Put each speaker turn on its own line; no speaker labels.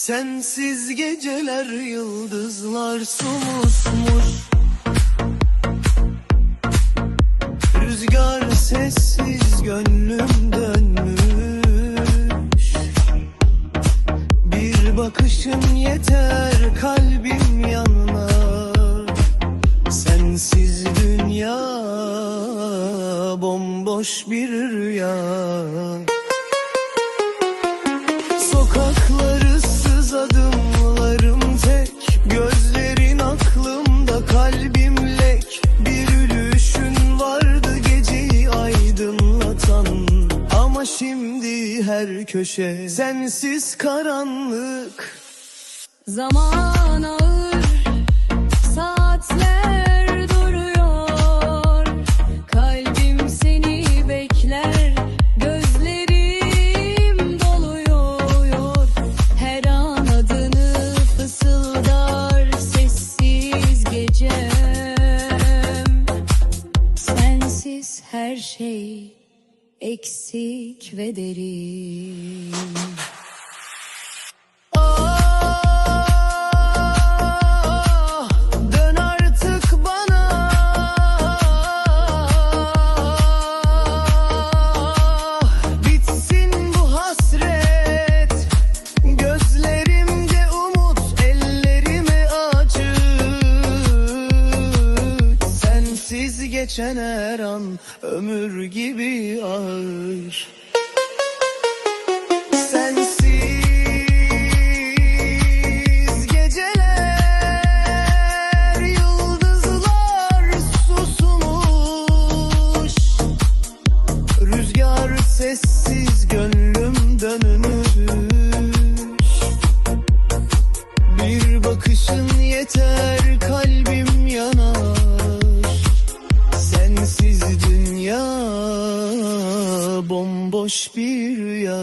Sensiz geceler yıldızlar sumusmuş. Rüzgar sessiz gönlüm dönmüş. Bir bakışın yeter kalbim yanar Sensiz dünya bomboş bir rüya şimdi her köşe sensiz karanlık
Zaman ağır, saatler duruyor. Kalbim seni bekler, gözlerim doluyor. Her an adını fısıldar sessiz gecem. Sensiz her şey eksik ve derin.
Sensiz geçen her an ömür gibi ağır. Sensiz sessiz gönlüm dönmüş. Bir bakışın yeter kalbim yanar bomboş bir rüya.